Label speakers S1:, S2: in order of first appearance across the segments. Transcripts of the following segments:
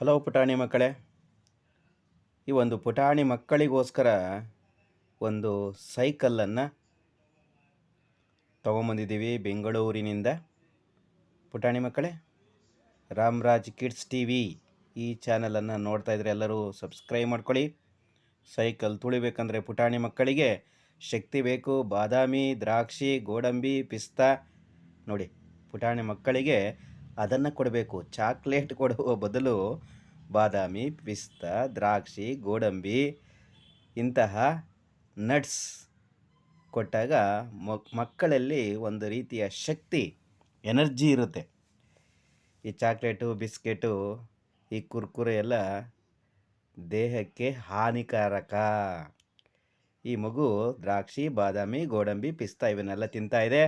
S1: Hello ಪುಟಾಣಿ ಮಕ್ಕಳೇ. ಈ ಒಂದು ಪುಟಾಣಿ ಮಕ್ಕಳಿಗೋಸ್ಕರ ಒಂದು ಸೈಕಲನ್ನು ತೊಗೊಂಬಂದಿದ್ದೀವಿ ಬೆಂಗಳೂರಿನಿಂದ. ಪುಟಾಣಿ ಮಕ್ಕಳೇ ರಾಮ್ರಾಜ್ ಕಿಡ್ಸ್ ಟಿ ವಿ ಈ ಚಾನಲನ್ನು ನೋಡ್ತಾ ಇದ್ರೆ ಎಲ್ಲರೂ ಸಬ್ಸ್ಕ್ರೈಬ್ ಮಾಡ್ಕೊಳ್ಳಿ. ಸೈಕಲ್ ತುಳಿಬೇಕಂದ್ರೆ ಪುಟಾಣಿ ಮಕ್ಕಳಿಗೆ ಶಕ್ತಿ ಬೇಕು. ಬಾದಾಮಿ, ದ್ರಾಕ್ಷಿ, ಗೋಡಂಬಿ, ಪಿಸ್ತಾ. ನೋಡಿ, ಪುಟಾಣಿ ಮಕ್ಕಳಿಗೆ ಅದನ್ನು ಕೊಡಬೇಕು. ಚಾಕ್ಲೇಟ್ ಕೊಡುವ ಬದಲು ಬಾದಾಮಿ, ಪಿಸ್ತಾ, ದ್ರಾಕ್ಷಿ, ಗೋಡಂಬಿ ಇಂತಹ ನಟ್ಸ್ ಕೊಟ್ಟಾಗ ಮಕ್- ಮಕ್ಕಳಲ್ಲಿ ಒಂದು ರೀತಿಯ ಶಕ್ತಿ, ಎನರ್ಜಿ ಇರುತ್ತೆ. ಈ ಚಾಕ್ಲೇಟು, ಬಿಸ್ಕೆಟು, ಈ ಕುರ್ಕುರೆ ಎಲ್ಲ ದೇಹಕ್ಕೆ ಹಾನಿಕಾರಕ. ಈ ಮಗು ದ್ರಾಕ್ಷಿ, ಬಾದಾಮಿ, ಗೋಡಂಬಿ, ಪಿಸ್ತಾ ಇವನ್ನೆಲ್ಲ ತಿಂತಾ ಇದೆ.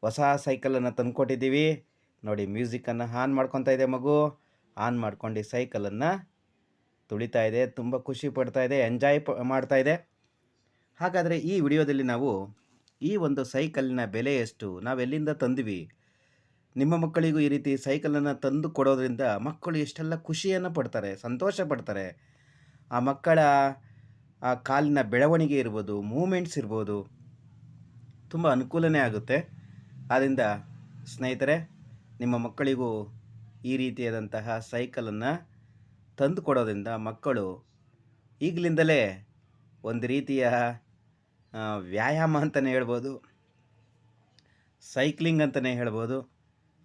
S1: ಹೊಸ ಸೈಕಲನ್ನು ತಂದ್ಕೊಟ್ಟಿದ್ದೀವಿ. ನೋಡಿ ಮ್ಯೂಸಿಕನ್ನು ಆನ್ ಮಾಡ್ಕೊತಾ ಇದೆ ಮಗು. ಆನ್ ಮಾಡ್ಕೊಂಡು ಸೈಕಲನ್ನು ತುಳಿತಾ ಇದೆ, ತುಂಬ ಖುಷಿ ಪಡ್ತಾ ಇದೆ ಎಂಜಾಯ್ ಪ, ಮಾಡ್ತಾ ಇದೆ. ಹಾಗಾದರೆ ಈ ವಿಡಿಯೋದಲ್ಲಿ ನಾವು ಈ ಒಂದು ಸೈಕಲಿನ ಬೆಲೆ ಎಷ್ಟು? ನಾವೆಲ್ಲಿಂದ ತಂದ್ವಿ? ನಿಮ್ಮ ಮಕ್ಕಳಿಗೂ ಈ ರೀತಿ ಸೈಕಲನ್ನು ತಂದು ಕೊಡೋದ್ರಿಂದ ಮಕ್ಕಳು ಎಷ್ಟೆಲ್ಲ ಖುಷಿಯನ್ನು ಪಡ್ತಾರೆ, ಸಂತೋಷ ಪಡ್ತಾರೆ. ಆ ಮಕ್ಕಳ, ಆ ಕಾಲಿನ ಬೆಳವಣಿಗೆ ಇರ್ಬೋದು ಮೂಮೆಂಟ್ಸ್ ಇರ್ಬೋದು, ತುಂಬ ಅನುಕೂಲನೇ ಆಗುತ್ತೆ. ಆದ್ದರಿಂದ ಸ್ನೇಹಿತರೆ ನಿಮ್ಮ ಮಕ್ಕಳಿಗೂ ಈ ರೀತಿಯಾದಂತಹ ಸೈಕಲನ್ನು ತಂದು ಕೊಡೋದ್ರಿಂದ ಮಕ್ಕಳು ಈಗಲಿಂದಲೇ ಒಂದು ರೀತಿಯ ವ್ಯಾಯಾಮ ಅಂತಲೇ ಹೇಳ್ಬೋದು ಸೈಕ್ಲಿಂಗ್ ಅಂತಲೇ ಹೇಳ್ಬೋದು.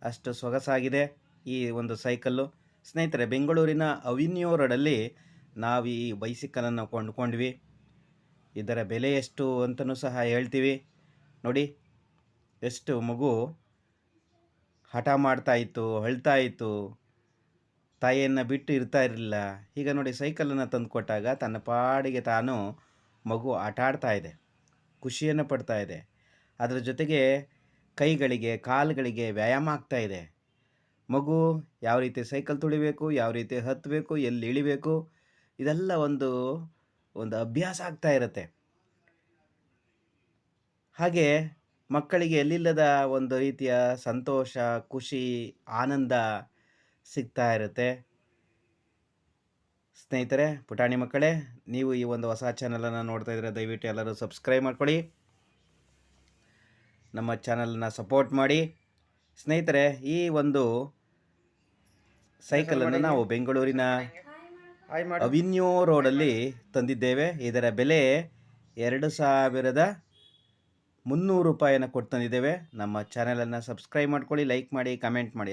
S1: ಅಷ್ಟು ಸೊಗಸಾಗಿದೆ ಈ ಒಂದು ಸೈಕಲ್ಲು ಸ್ನೇಹಿತರೆ, ಬೆಂಗಳೂರಿನ ಅವಿನ್ಯೂ ರೋಡಲ್ಲಿ ನಾವು ಈ ಬೈಸಿಕಲನ್ನು ಕೊಂಡ್ಕೊಂಡ್ವಿ. ಇದರ ಬೆಲೆ ಎಷ್ಟು ಅಂತಲೂ ಸಹ ಹೇಳ್ತೀವಿ. ನೋಡಿ, ಎಷ್ಟು ಮಗು ಹಠ ಮಾಡ್ತಾ ಇತ್ತು, ಅಳ್ತಾ ಇತ್ತು. ತಾಯಿಯನ್ನು ಬಿಟ್ಟು ಇರ್ತಾ ಇರಲಿಲ್ಲ. ಈಗ ನೋಡಿ ಸೈಕಲನ್ನು ತಂದು ಕೊಟ್ಟಾಗ ತನ್ನ ಪಾಡಿಗೆ ತಾನು ಮಗು ಆಟ ಆಡ್ತಾ ಇದೆ, ಖುಷಿಯನ್ನು ಪಡ್ತಾ ಇದೆ. ಅದರ ಜೊತೆಗೆ ಕೈಗಳಿಗೆ, ಕಾಲುಗಳಿಗೆ ವ್ಯಾಯಾಮ ಆಗ್ತಾ ಇದೆ. ಮಗು ಯಾವ ರೀತಿ ಸೈಕಲ್ ತುಳಿಬೇಕು, ಯಾವ ರೀತಿ ಹತ್ತಬೇಕು, ಎಲ್ಲಿ ಇಳಿಬೇಕು, ಇದೆಲ್ಲ ಒಂದು ಒಂದು ಅಭ್ಯಾಸ ಆಗ್ತಾ ಇರುತ್ತೆ. ಹಾಗೆ ಮಕ್ಕಳಿಗೆ ಎಲ್ಲಿಲ್ಲದ ಒಂದು ರೀತಿಯ ಸಂತೋಷ ಖುಷಿ ಆನಂದ ಸಿಗ್ತಾ ಇರುತ್ತೆ. ಸ್ನೇಹಿತರೆ ಪುಟಾಣಿ ಮಕ್ಕಳೇ ನೀವು ಈ ಒಂದು ಹೊಸ ಚಾನಲನ್ನು ನೋಡ್ತಾ ಇದ್ರೆ ದಯವಿಟ್ಟು ಎಲ್ಲರೂ ಸಬ್ಸ್ಕ್ರೈಬ್ ಮಾಡ್ಕೊಳ್ಳಿ. ನಮ್ಮ ಚಾನಲನ್ನು ಸಪೋರ್ಟ್ ಮಾಡಿ. ಸ್ನೇಹಿತರೆ ಈ ಒಂದು ಸೈಕಲನ್ನು ನಾವು ಬೆಂಗಳೂರಿನ ಅವಿನ್ಯೂ ರೋಡಲ್ಲಿ ತಂದಿದ್ದೇವೆ. ಇದರ ಬೆಲೆ ಎರಡು ಸಾವಿರದ ಮುನ್ನೂರು ರೂಪಾಯಿಯನ್ನು ಕೊಟ್ಟು ತಂದಿದ್ದೇವೆ. ನಮ್ಮ ಚಾನಲನ್ನು ಸಬ್ಸ್ಕ್ರೈಬ್ ಮಾಡ್ಕೊಳ್ಳಿ ಲೈಕ್ ಮಾಡಿ ಕಮೆಂಟ್ ಮಾಡಿ.